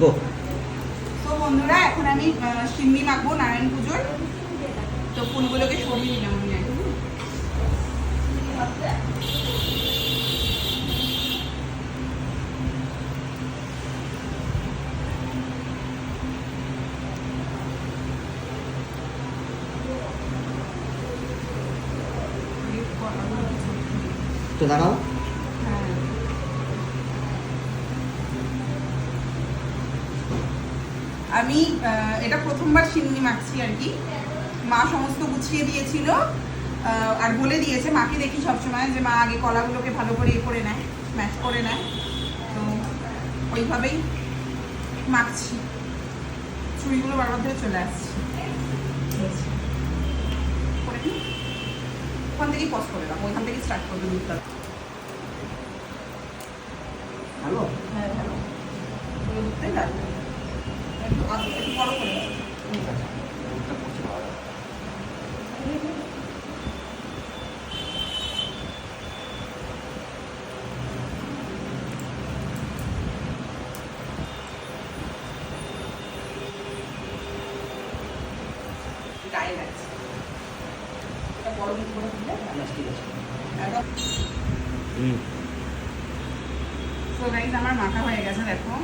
গো। তো বন্ধুরা এখন আমি সিন্নি মাখবো নারায়ণ পুজোর। তো ফুলগুলোকে সরিয়ে নিলাম তো দাঁড়াও। আমি এটা প্রথমবার সিন্নি মাখছি আর কি। মা সমস্ত গুছিয়ে দিয়েছিল আর বলে দিয়েছে মাকে দেখি সবসময় যে মা আগে কলাগুলোকে ভালো করে এ করে নেয় ম্যাশ করে নেয়। তো ওইভাবেই মাখছি। চুড়িগুলো বারবার ধরে চলে আসছে। করে নিই। ওখান থেকেই পজ করে রাখো ওইখান থেকেই স্টার্ট করবে দুধটা। হ্যালো? হ্যাঁ ভালো দুধটাই লাগবে। গায়ে লাগছে এটা বড় করে দিলে ঠিক আছে তো গাইজ আমার মাখা হয়ে গেছে, দেখো।